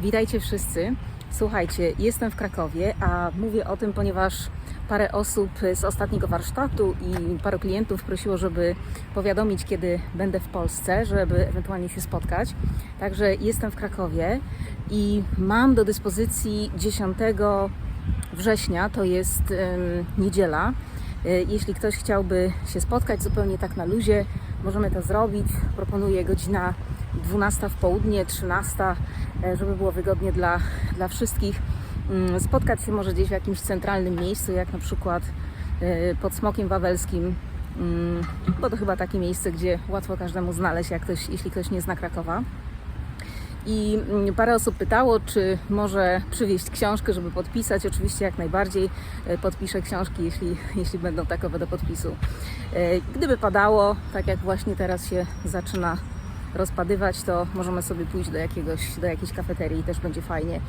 Witajcie wszyscy. Słuchajcie, jestem w Krakowie, a mówię o tym, ponieważ parę osób z ostatniego warsztatu i paru klientów prosiło, żeby powiadomić, kiedy będę w Polsce, żeby ewentualnie się spotkać. Także jestem w Krakowie i mam do dyspozycji 10 września, to jest niedziela. E, Jeśli ktoś chciałby się spotkać zupełnie tak na luzie, możemy to zrobić. Proponuję godzina 12 w południe, 13, e, żeby było wygodnie dla, dla wszystkich. Mm, Spotkać się może gdzieś w jakimś centralnym miejscu, jak na przykład e, pod Smokiem Wawelskim, mm, bo to chyba takie miejsce, gdzie łatwo każdemu znaleźć, jak ktoś, jeśli ktoś nie zna Krakowa. I mm, parę osób pytało, czy może przywieźć książkę, żeby podpisać. Oczywiście jak najbardziej e, podpiszę książki, jeśli, jeśli będą takowe do podpisu. Gdyby padało, tak jak właśnie teraz się zaczyna rozpadywać, to możemy sobie pójść do, jakiegoś, do jakiejś kafeterii, też będzie fajnie.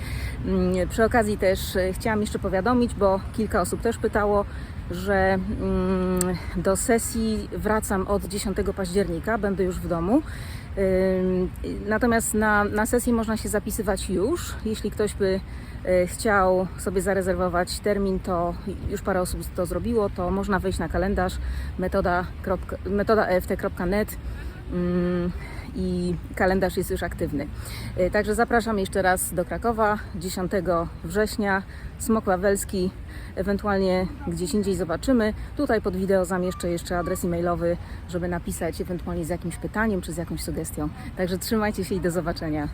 Mm, Przy okazji też e, chciałam jeszcze powiadomić, bo kilka osób też pytało, że mm, do sesji wracam od 10 października, będę już w domu. Natomiast na, na sesję można się zapisywać już. Jeśli ktoś by e, chciał sobie zarezerwować termin, to już parę osób to zrobiło, to można wejść na kalendarz metoda, i kalendarz jest już aktywny. E, Także zapraszam jeszcze raz do Krakowa 10 września, Smok Wawelski, ewentualnie gdzieś indziej zobaczymy. Tutaj pod wideo zamieszczę jeszcze adres e-mailowy, żeby napisać ewentualnie z jakimś pytaniem czy z jakąś sugestią. Także trzymajcie się i do zobaczenia.